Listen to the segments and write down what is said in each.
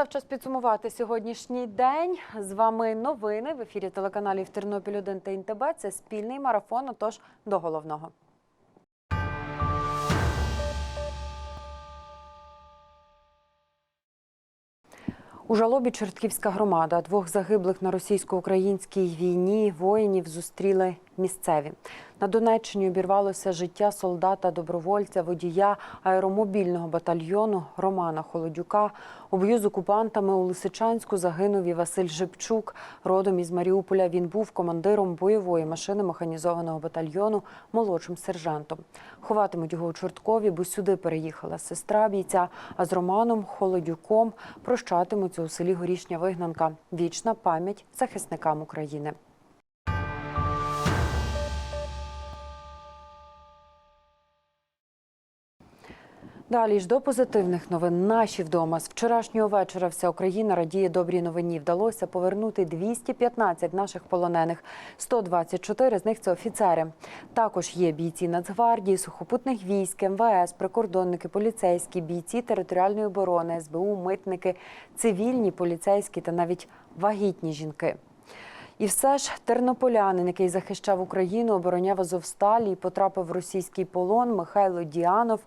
Настав час підсумувати сьогоднішній день. З вами новини в ефірі телеканалів Тернопіль 1 та ІНТБ. Це спільний марафон. Отож, до головного. У жалобі Чортківська громада двох загиблих на російсько-українській війні воїнів зустріли місцеві. На Донеччині обірвалося життя солдата, добровольця, водія аеромобільного батальйону Романа Холодюка. У бою з окупантами у Лисичанську загинув і Василь Жепчук. Родом із Маріуполя він був командиром бойової машини механізованого батальйону, молодшим сержантом. Ховатимуть його у Чорткові, бо сюди переїхала сестра бійця. А з Романом Холодюком прощатимуться у селі Горішня Вигнанка. Вічна пам'ять захисникам України. Далі ж до позитивних новин. Наші вдома з вчорашнього вечора вся Україна радіє добрій новині. Вдалося повернути 215 наших полонених. 124 з них це офіцери. Також є бійці Нацгвардії, сухопутних військ, МВС, прикордонники, поліцейські, бійці територіальної оборони, СБУ, митники, цивільні, поліцейські та навіть вагітні жінки. І все ж тернополянин, який захищав Україну, обороняв Азовсталі і потрапив в російський полон Михайло Діанов.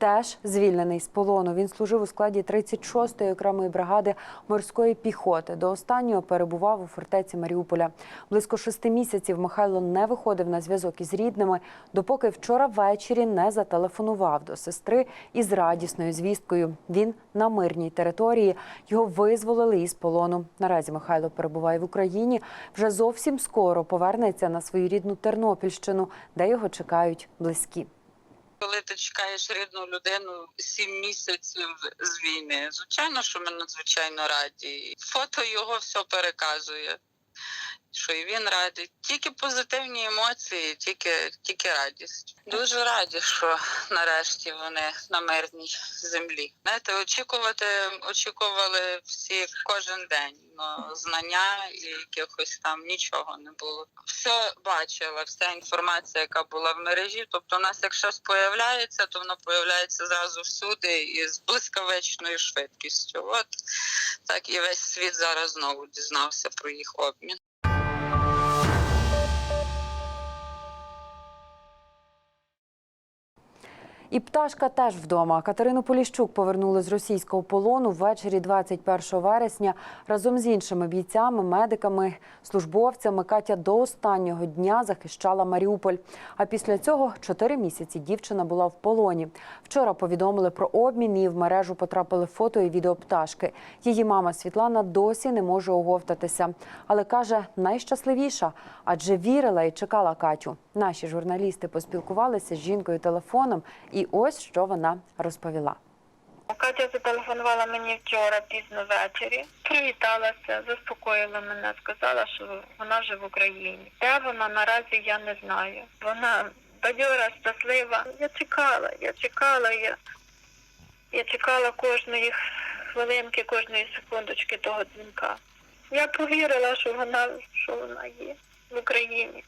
Теж звільнений з полону. Він служив у складі 36-ї окремої бригади морської піхоти. До останнього перебував у фортеці Маріуполя. Близько шести місяців Михайло не виходив на зв'язок із рідними, допоки вчора ввечері не зателефонував до сестри із радісною звісткою. Він на мирній території. Його визволили із полону. Наразі Михайло перебуває в Україні. Вже зовсім скоро повернеться на свою рідну Тернопільщину, де його чекають близькі. Коли ти чекаєш рідну людину сім місяців з війни, звичайно, що ми надзвичайно раді. Фото його все переказує. Що і він радий. Тільки позитивні емоції, тільки, тільки радість. Дуже раді, що нарешті вони на мирній землі. Знаєте, очікувати очікували всі кожен день. Ну, знання і якихось там нічого не було. Все бачила, вся інформація, яка була в мережі. Тобто, у нас як щось появляється, то воно появляється зразу всюди і з блискавичною швидкістю. От так і весь світ зараз знову дізнався про їх обмін. І пташка теж вдома. Катерину Поліщук повернули з російського полону ввечері 21 вересня разом з іншими бійцями, медиками, службовцями. Катя до останнього дня захищала Маріуполь. А після цього чотири місяці дівчина була в полоні. Вчора повідомили про обмін і в мережу потрапили фото і відео пташки. Її мама Світлана досі не може оговтатися, але каже найщасливіша, адже вірила і чекала Катю. Наші журналісти поспілкувалися з жінкою телефоном, і ось що вона розповіла. Катя зателефонувала мені вчора пізно ввечері, привіталася, заспокоїла мене, сказала, що вона вже в Україні. Де вона наразі я не знаю. Вона бадьора, щаслива. Я чекала, я чекала, я, я чекала кожної хвилинки, кожної секундочки того дзвінка. Я повірила, що вона, що вона є в Україні.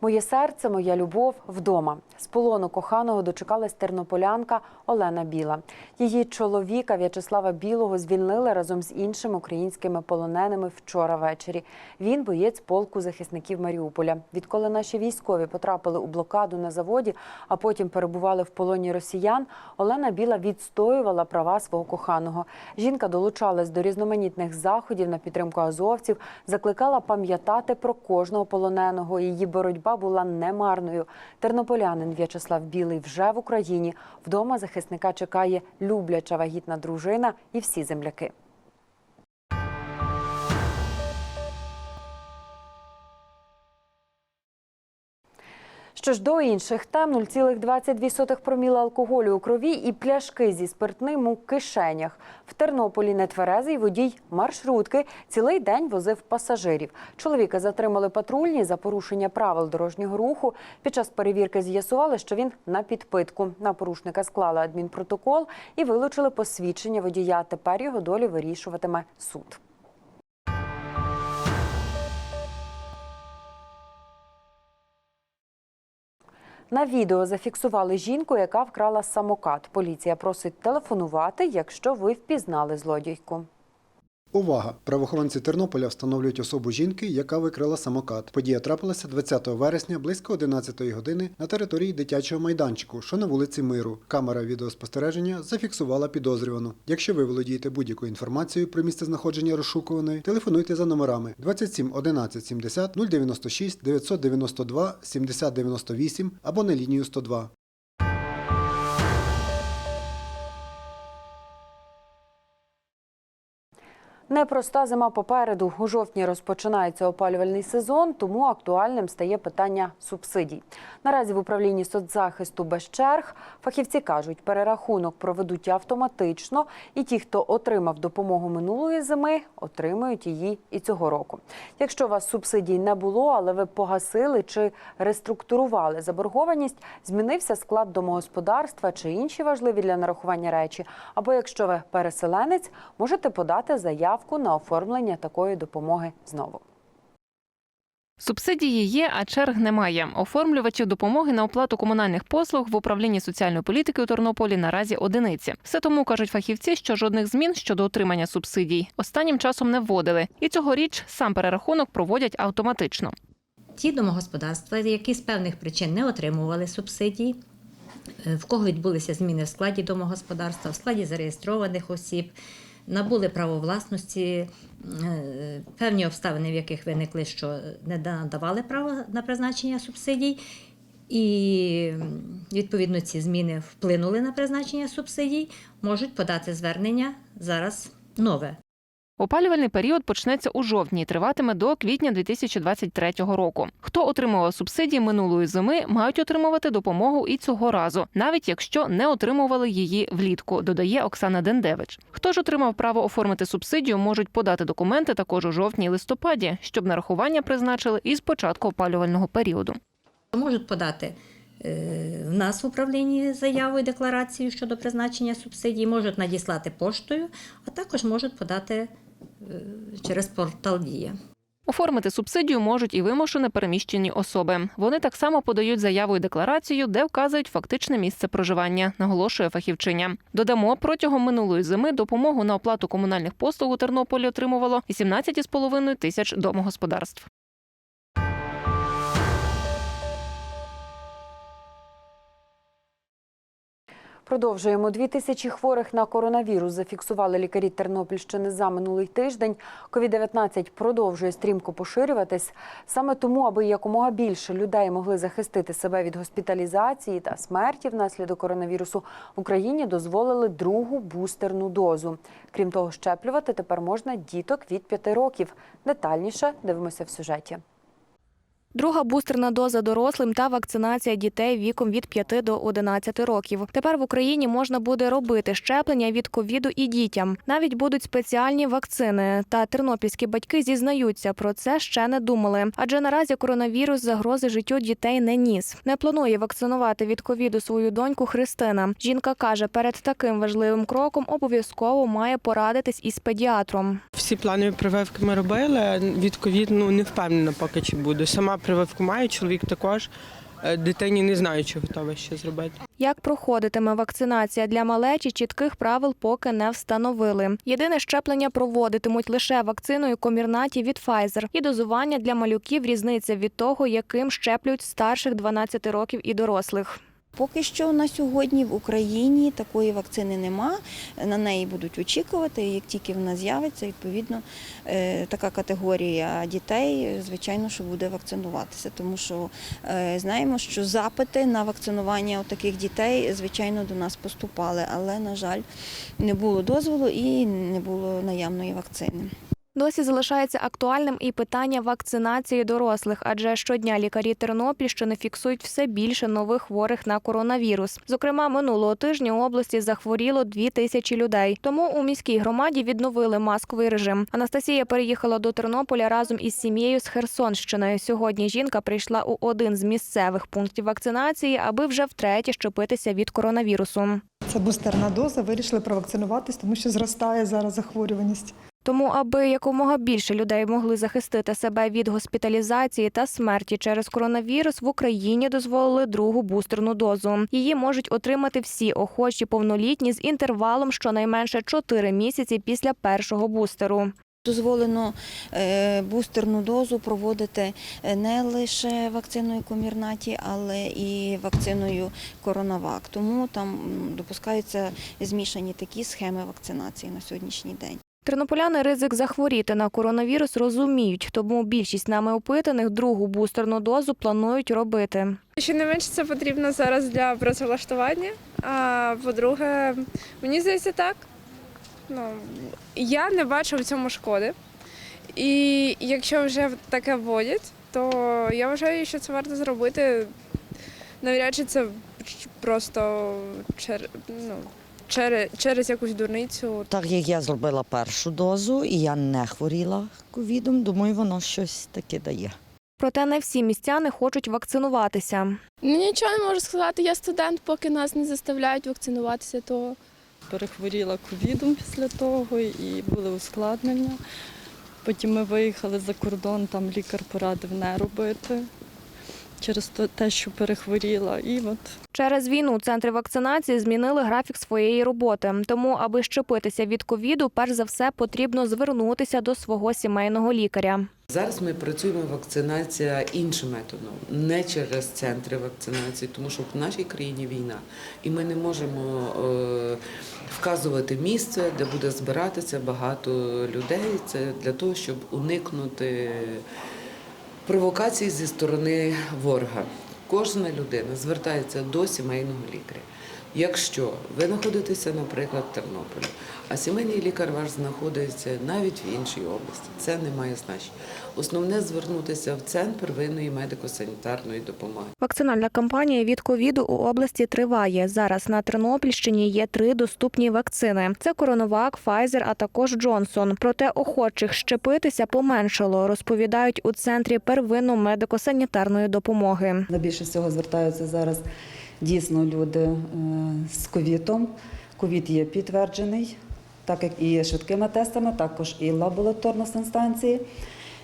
Моє серце, моя любов вдома. З полону коханого дочекалась тернополянка Олена Біла. Її чоловіка В'ячеслава Білого звільнили разом з іншими українськими полоненими вчора ввечері. Він боєць полку захисників Маріуполя. Відколи наші військові потрапили у блокаду на заводі, а потім перебували в полоні росіян. Олена Біла відстоювала права свого коханого. Жінка долучалась до різноманітних заходів на підтримку азовців, закликала пам'ятати про кожного полоненого. Її боротьба була немарною. Тернополянин В'ячеслав Білий вже в Україні. Вдома захисника чекає любляча вагітна дружина і всі земляки. Що ж до інших тем 0,22 проміла алкоголю у крові і пляшки зі спиртним у кишенях. В Тернополі нетверезий водій маршрутки цілий день возив пасажирів. Чоловіка затримали патрульні за порушення правил дорожнього руху. Під час перевірки з'ясували, що він на підпитку. На порушника склали адмінпротокол і вилучили посвідчення водія. Тепер його долю вирішуватиме суд. На відео зафіксували жінку, яка вкрала самокат. Поліція просить телефонувати, якщо ви впізнали злодійку. Увага! Правоохоронці Тернополя встановлюють особу жінки, яка викрала самокат. Подія трапилася 20 вересня близько 11 години на території дитячого майданчику, що на вулиці Миру. Камера відеоспостереження зафіксувала підозрювану. Якщо ви володієте будь-якою інформацією про місце знаходження розшукуваної, телефонуйте за номерами 27 11 70 096 992 70 98 або на лінію 102. Непроста зима попереду. У жовтні розпочинається опалювальний сезон, тому актуальним стає питання субсидій. Наразі в управлінні соцзахисту без черг фахівці кажуть, перерахунок проведуть автоматично, і ті, хто отримав допомогу минулої зими, отримають її і цього року. Якщо у вас субсидій не було, але ви погасили чи реструктурували заборгованість, змінився склад домогосподарства чи інші важливі для нарахування речі. Або якщо ви переселенець, можете подати заявку на оформлення такої допомоги знову. Субсидії є, а черг немає. Оформлювачів допомоги на оплату комунальних послуг в управлінні соціальної політики у Тернополі наразі одиниці. Все тому кажуть фахівці, що жодних змін щодо отримання субсидій останнім часом не вводили. І цьогоріч сам перерахунок проводять автоматично. Ті домогосподарства, які з певних причин не отримували субсидій, е, в кого відбулися зміни в складі домогосподарства, в складі зареєстрованих осіб, набули право власності, е, певні обставини, в яких виникли, що не надавали право на призначення субсидій. І відповідно ці зміни вплинули на призначення субсидій, можуть подати звернення зараз нове. Опалювальний період почнеться у жовтні і триватиме до квітня 2023 року. Хто отримував субсидії минулої зими, мають отримувати допомогу і цього разу, навіть якщо не отримували її влітку, додає Оксана Дендевич. Хто ж отримав право оформити субсидію, можуть подати документи також у жовтні і листопаді, щоб нарахування призначили із початку опалювального періоду. Можуть подати е, в нас в управлінні заяву і декларацію щодо призначення субсидій, можуть надіслати поштою, а також можуть подати через портал Дія. Оформити субсидію можуть і вимушено переміщені особи. Вони так само подають заяву і декларацію, де вказують фактичне місце проживання, наголошує фахівчиня. Додамо, протягом минулої зими допомогу на оплату комунальних послуг у Тернополі отримувало 18,5 тисяч домогосподарств. Продовжуємо. Дві тисячі хворих на коронавірус зафіксували лікарі Тернопільщини за минулий тиждень. Ковід-19 продовжує стрімко поширюватись. Саме тому, аби якомога більше людей могли захистити себе від госпіталізації та смерті внаслідок коронавірусу, Україні дозволили другу бустерну дозу. Крім того, щеплювати тепер можна діток від 5 років. Детальніше дивимося в сюжеті. Друга бустерна доза дорослим та вакцинація дітей віком від 5 до 11 років. Тепер в Україні можна буде робити щеплення від ковіду і дітям. Навіть будуть спеціальні вакцини. Та тернопільські батьки зізнаються, про це ще не думали. Адже наразі коронавірус загрози життю дітей не ніс. Не планує вакцинувати від ковіду свою доньку Христина. Жінка каже, перед таким важливим кроком обов'язково має порадитись із педіатром. Всі планові прививки ми робили. Від ковід ну, не впевнена поки чи буду. Сама прививку маю, чоловік також. Е, Дитині не знаю, чи готова ще зробити. Як проходитиме вакцинація для малечі, чітких правил поки не встановили. Єдине щеплення проводитимуть лише вакциною комірнаті від Pfizer. І дозування для малюків різниця від того, яким щеплюють старших 12 років і дорослих. Поки що на сьогодні в Україні такої вакцини нема. На неї будуть очікувати. Як тільки вона з'явиться, відповідно е, така категорія дітей, звичайно, що буде вакцинуватися. Тому що е, знаємо, що запити на вакцинування таких дітей, звичайно, до нас поступали, але, на жаль, не було дозволу і не було наявної вакцини. Досі залишається актуальним і питання вакцинації дорослих, адже щодня лікарі Тернопільщини фіксують все більше нових хворих на коронавірус. Зокрема, минулого тижня у області захворіло дві тисячі людей. Тому у міській громаді відновили масковий режим. Анастасія переїхала до Тернополя разом із сім'єю з Херсонщини. Сьогодні жінка прийшла у один з місцевих пунктів вакцинації, аби вже втретє щепитися від коронавірусу. Це бустерна доза. Вирішили провакцинуватись, тому що зростає зараз захворюваність. Тому, аби якомога більше людей могли захистити себе від госпіталізації та смерті через коронавірус, в Україні дозволили другу бустерну дозу. Її можуть отримати всі охочі повнолітні з інтервалом щонайменше 4 місяці після першого бустеру. Дозволено е, бустерну дозу проводити е, не лише вакциною комірнаті, але і вакциною Коронавак. Тому там допускаються змішані такі схеми вакцинації на сьогоднішній день. Тернополяни ризик захворіти на коронавірус розуміють, тому більшість нами опитаних другу бустерну дозу планують робити. Щонайменше це потрібно зараз для працевлаштування. А по-друге, мені здається так. Ну, я не бачу в цьому шкоди. І якщо вже таке вводять, то я вважаю, що це варто зробити. Навряд чи це просто ну, через, через якусь дурницю. Так як я зробила першу дозу і я не хворіла ковідом, думаю, воно щось таке дає. Проте не всі містяни хочуть вакцинуватися. Ну, нічого не можу сказати. Я студент, поки нас не заставляють вакцинуватися, то перехворіла ковідом після того і були ускладнення. Потім ми виїхали за кордон, там лікар порадив не робити через то- те, що перехворіла. І от Через війну центри вакцинації змінили графік своєї роботи. Тому, аби щепитися від ковіду, перш за все потрібно звернутися до свого сімейного лікаря. Зараз ми працюємо вакцинація іншим методом, не через центри вакцинації, тому що в нашій країні війна, і ми не можемо е, вказувати місце, де буде збиратися багато людей. Це для того, щоб уникнути провокацій зі сторони ворога. Кожна людина звертається до сімейного лікаря. Якщо ви знаходитеся, наприклад, в Тернополі, а сімейний лікар ваш знаходиться навіть в іншій області, це не має значення. Основне звернутися в центр первинної медико-санітарної допомоги. Вакцинальна кампанія від ковіду у області триває. Зараз на Тернопільщині є три доступні вакцини: це Коронавак, Pfizer, а також Джонсон. Проте охочих щепитися поменшало, розповідають у центрі первинно медико-санітарної допомоги. На більше всього звертаються зараз дійсно люди е, з ковідом. Ковід є підтверджений, так як і швидкими тестами, також і лабораторно санстанції.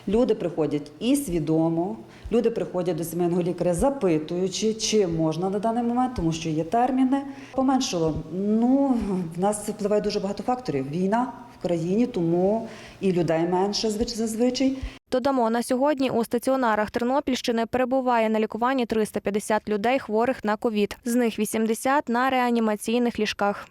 Люди приходять і свідомо, люди приходять до сімейного лікаря, запитуючи, чи можна на даний момент, тому що є терміни. Поменшило. Ну, в нас впливає дуже багато факторів. Війна країні, тому і людей менше звич- зазвичай. Додамо, на сьогодні у стаціонарах Тернопільщини перебуває на лікуванні 350 людей, хворих на ковід. З них 80 на реанімаційних ліжках.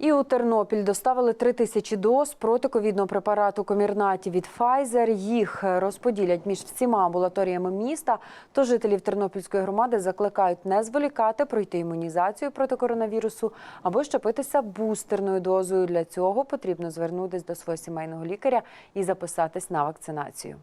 І у Тернопіль доставили три тисячі доз протиковідного препарату комірнаті від Pfizer. Їх розподілять між всіма амбулаторіями міста. Тож жителів Тернопільської громади закликають не зволікати, пройти імунізацію проти коронавірусу або щепитися бустерною дозою. Для цього потрібно звернутися до свого сімейного лікаря і записатись на вакцинацію.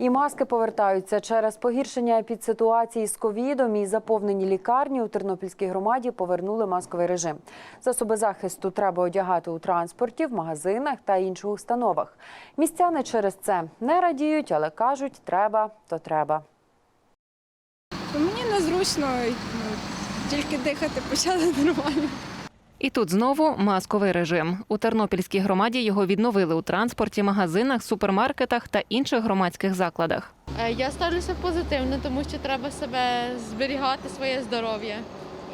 І маски повертаються через погіршення епідситуації з ковідом і заповнені лікарні у Тернопільській громаді повернули масковий режим. Засоби захисту треба одягати у транспорті, в магазинах та інших установах. Містяни через це не радіють, але кажуть, треба, то треба. мені незручно, ну, тільки дихати почали нормально. І тут знову масковий режим. У Тернопільській громаді його відновили у транспорті, магазинах, супермаркетах та інших громадських закладах. Е, Я ставлюся позитивно, тому що треба себе зберігати своє здоров'я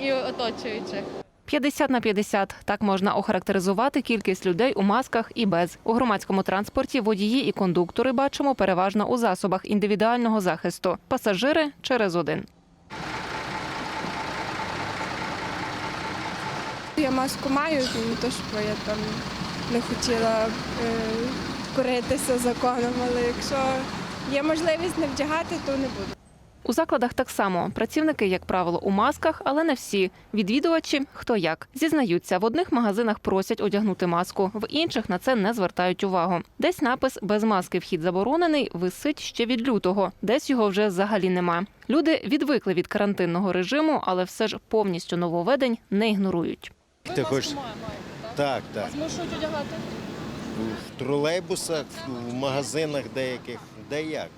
і оточуючих. 50 на 50 – так можна охарактеризувати кількість людей у масках і без. У громадському транспорті водії і кондуктори бачимо переважно у засобах індивідуального захисту. Пасажири через один. Я маску маю, не то що я там не хотіла е, коритися законом, але якщо є можливість не вдягати, то не буду. У закладах так само працівники, як правило, у масках, але не всі. Відвідувачі хто як зізнаються, в одних магазинах просять одягнути маску, в інших на це не звертають увагу. Десь напис без маски вхід заборонений висить ще від лютого, десь його вже взагалі нема. Люди відвикли від карантинного режиму, але все ж повністю нововведень не ігнорують. Ти хочеш? Так, так. Змушують одягати. В тролейбусах, в магазинах деяких де як.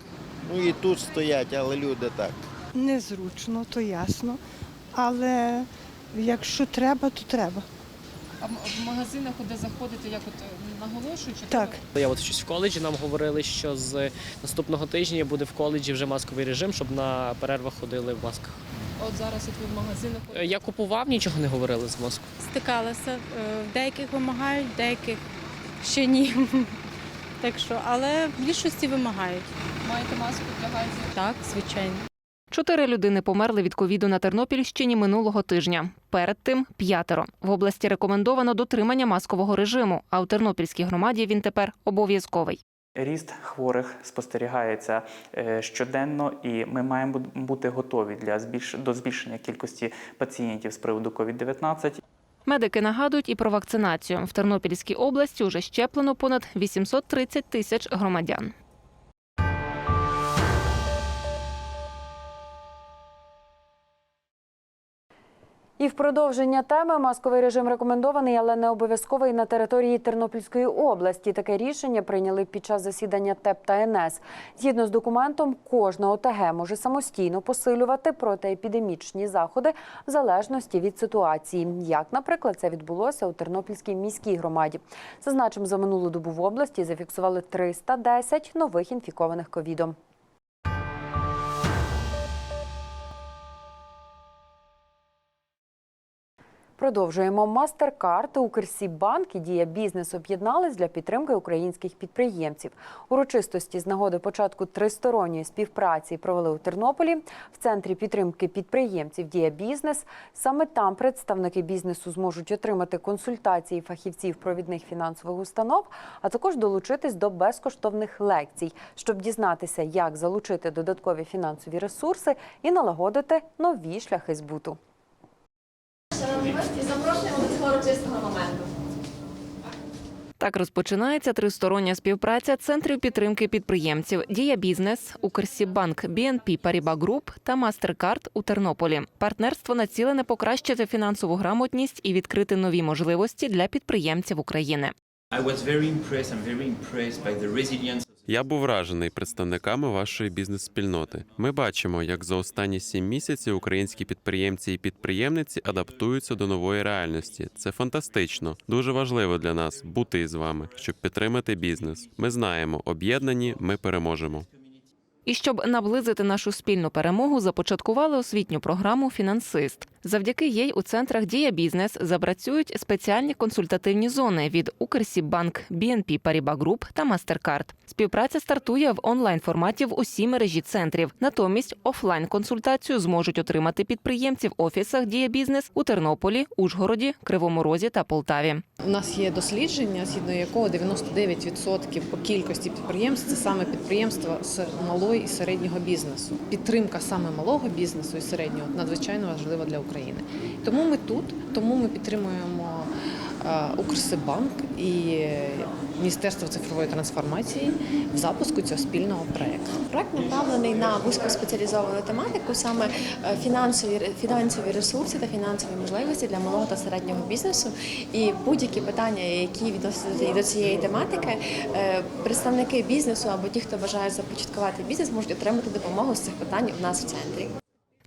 Ну і тут стоять, але люди так. Незручно, то ясно. Але якщо треба, то треба. А в магазинах, куди заходите, як от наголошують? Так. Я от щось в коледжі нам говорили, що з наступного тижня буде в коледжі вже масковий режим, щоб на перервах ходили в масках. От зараз от ви в магазинах. Е, Я купував, нічого не говорили з маску. стикалася. В деяких вимагають, в деяких ще ні. Так що, але в більшості вимагають. Маєте маску, вдягаєте? Так, звичайно. Чотири людини померли від ковіду на Тернопільщині минулого тижня. Перед тим п'ятеро. В області рекомендовано дотримання маскового режиму, а у Тернопільській громаді він тепер обов'язковий. Ріст хворих спостерігається е, щоденно, і ми маємо бути готові для збільш... до збільшення кількості пацієнтів з приводу COVID-19. Медики нагадують і про вакцинацію. В Тернопільській області уже щеплено понад 830 тисяч громадян. І в продовження теми масковий режим рекомендований, але не обов'язковий на території Тернопільської області. Таке рішення прийняли під час засідання ТЕП та НС. Згідно з документом, кожна ОТГ може самостійно посилювати протиепідемічні заходи в залежності від ситуації. Як, наприклад, це відбулося у Тернопільській міській громаді. Зазначимо, за минулу добу в області зафіксували 310 нових інфікованих ковідом. Продовжуємо Мастеркард, Укрсібанк і Дія Бізнес об'єднались для підтримки українських підприємців. Урочистості з нагоди початку тристоронньої співпраці провели у Тернополі в центрі підтримки підприємців Дія Бізнес. Саме там представники бізнесу зможуть отримати консультації фахівців провідних фінансових установ, а також долучитись до безкоштовних лекцій, щоб дізнатися, як залучити додаткові фінансові ресурси і налагодити нові шляхи збуту. Шановні запрошуємо до цього урочистого моменту. Так розпочинається тристороння співпраця центрів підтримки підприємців Дія Бізнес, Укрсібанк, BNP Paribas Group та Мастеркард у Тернополі. Партнерство націлене покращити фінансову грамотність і відкрити нові можливості для підприємців України. Я був вражений представниками вашої бізнес-спільноти. Ми бачимо, як за останні сім місяців українські підприємці і підприємниці адаптуються до нової реальності. Це фантастично. Дуже важливо для нас бути із вами, щоб підтримати бізнес. Ми знаємо, об'єднані ми переможемо. І щоб наблизити нашу спільну перемогу, започаткували освітню програму Фінансист. Завдяки їй у центрах Дія Бізнес запрацюють спеціальні консультативні зони від Укрсібанк, BNP Paribas Group та Мастеркард. Співпраця стартує в онлайн форматі в усій мережі центрів. Натомість офлайн консультацію зможуть отримати підприємці в офісах Дія Бізнес у Тернополі, Ужгороді, Кривому Розі та Полтаві. У нас є дослідження, згідно якого 99% по кількості підприємств це саме підприємства з малого і середнього бізнесу. Підтримка саме малого бізнесу і середнього надзвичайно важлива для України. Тому ми тут, тому ми підтримуємо Укрсибанк і Міністерство цифрової трансформації в запуску цього спільного проекту. Проект направлений на вузькоспеціалізовану тематику, саме е, фінансові фінансові ресурси та фінансові можливості для малого та середнього бізнесу. І будь-які питання, які відносяться до цієї тематики, е, представники бізнесу або ті, хто бажає започаткувати бізнес, можуть отримати допомогу з цих питань у нас в центрі.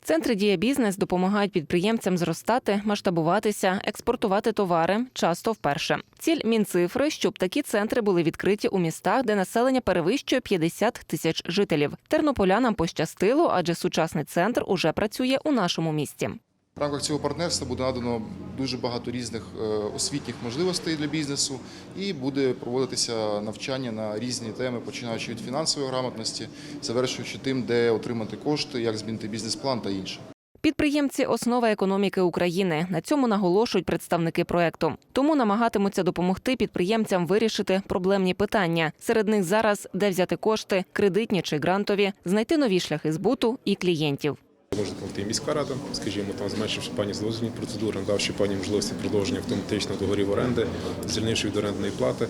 Центри Дія Бізнес допомагають підприємцям зростати, масштабуватися, експортувати товари часто вперше. Ціль мінцифри, щоб такі центри були відкриті у містах, де населення перевищує 50 тисяч жителів. Тернополянам пощастило, адже сучасний центр уже працює у нашому місті. В рамках цього партнерства буде надано дуже багато різних е, освітніх можливостей для бізнесу і буде проводитися навчання на різні теми, починаючи від фінансової грамотності, завершуючи тим, де отримати кошти, як змінити бізнес-план та інше. Підприємці основа економіки України. На цьому наголошують представники проекту. Тому намагатимуться допомогти підприємцям вирішити проблемні питання. Серед них зараз де взяти кошти, кредитні чи грантові, знайти нові шляхи збуту і клієнтів. Може допомогти міська рада, скажімо, там зменшивши пані злозні процедури, надавши пані можливості продовження автоматичного договорів оренди, звільнивши від орендної плати.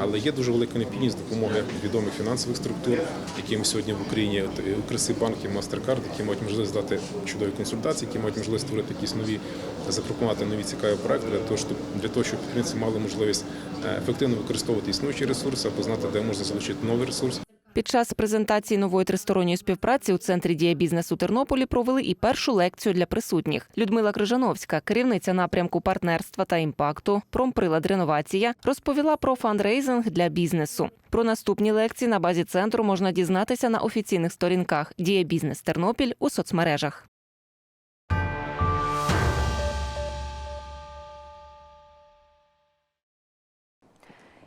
Але є дуже велика необхідність допомоги відомих фінансових структур, яким сьогодні в Україні і Укрсибанк і Мастеркард, які мають можливість дати чудові консультації, які мають можливість створити якісь нові, запропонувати нові цікаві проекти для того, щоб для того, щоб підприємці мали можливість е, ефективно використовувати існуючі ресурси або знати, де можна залучити новий ресурс. Під час презентації нової тристоронньої співпраці у центрі дія бізнесу Тернополі провели і першу лекцію для присутніх. Людмила Крижановська, керівниця напрямку партнерства та імпакту, промприлад реновація, розповіла про фандрейзинг для бізнесу. Про наступні лекції на базі центру можна дізнатися на офіційних сторінках Дія бізнес Тернопіль у соцмережах.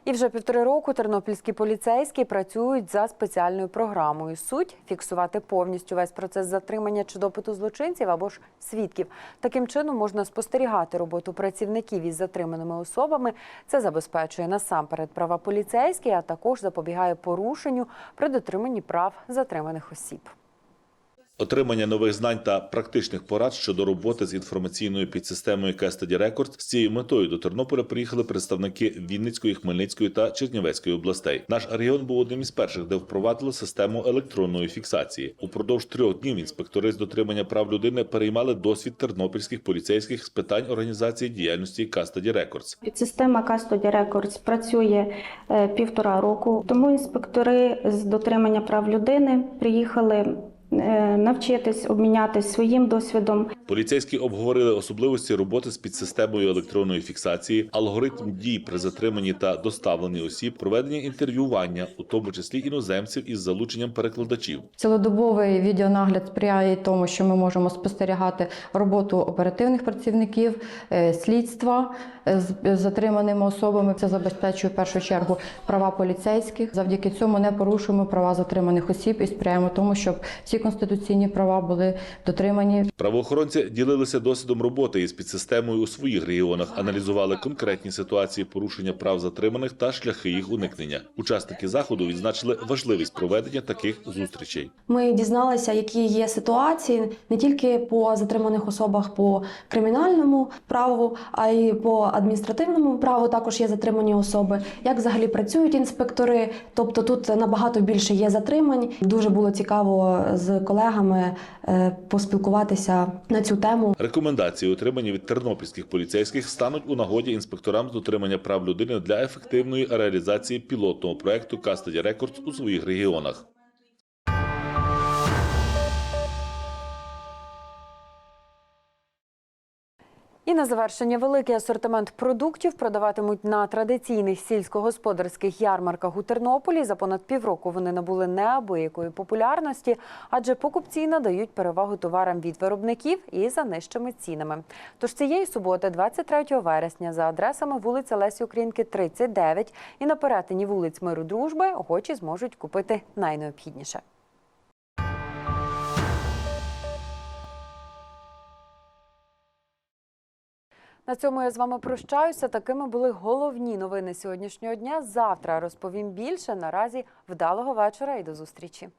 І вже півтори року тернопільські поліцейські працюють за спеціальною програмою. Суть фіксувати повністю весь процес затримання чи допиту злочинців або ж свідків. Таким чином можна спостерігати роботу працівників із затриманими особами. Це забезпечує насамперед права поліцейських, а також запобігає порушенню при дотриманні прав затриманих осіб. Отримання нових знань та практичних порад щодо роботи з інформаційною підсистемою Custody Records з цією метою до Тернополя приїхали представники Вінницької, Хмельницької та Чернівецької областей. Наш регіон був одним із перших, де впровадили систему електронної фіксації. Упродовж трьох днів інспектори з дотримання прав людини переймали досвід тернопільських поліцейських з питань організації діяльності Custody Records. Система Custody Records працює е, півтора року, тому інспектори з дотримання прав людини приїхали навчитись, обмінятись своїм досвідом. Поліцейські обговорили особливості роботи з підсистемою електронної фіксації, алгоритм дій при затриманні та доставленні осіб, проведення інтерв'ювання, у тому числі іноземців із залученням перекладачів. Цілодобовий відеонагляд сприяє тому, що ми можемо спостерігати роботу оперативних працівників, е, слідства е, з затриманими особами. Це забезпечує в першу чергу права поліцейських. Завдяки цьому не порушуємо права затриманих осіб і сприяємо тому, щоб всі конституційні права були дотримані. Правоохоронці ділилися досвідом роботи із підсистемою у своїх регіонах, аналізували конкретні ситуації порушення прав затриманих та шляхи їх уникнення. Учасники заходу відзначили важливість проведення таких зустрічей. Ми дізналися, які є ситуації не тільки по затриманих особах по кримінальному праву, а й по адміністративному праву. Також є затримані особи. Як взагалі працюють інспектори? Тобто тут набагато більше є затримань. Дуже було цікаво з колегами е, поспілкуватися на цю тему. Рекомендації, отримані від тернопільських поліцейських, стануть у нагоді інспекторам з дотримання прав людини для ефективної реалізації пілотного проекту Кастаді Рекордс у своїх регіонах. І на завершення великий асортимент продуктів продаватимуть на традиційних сільськогосподарських ярмарках у Тернополі. За понад півроку вони набули неабиякої популярності, адже покупці надають перевагу товарам від виробників і за нижчими цінами. Тож цієї суботи, 23 вересня, за адресами вулиця Лесі Українки, 39 і на перетині вулиць Миру Дружби охочі зможуть купити найнеобхідніше. На цьому я з вами прощаюся. Такими були головні новини сьогоднішнього дня. Завтра розповім більше. Наразі вдалого вечора і до зустрічі.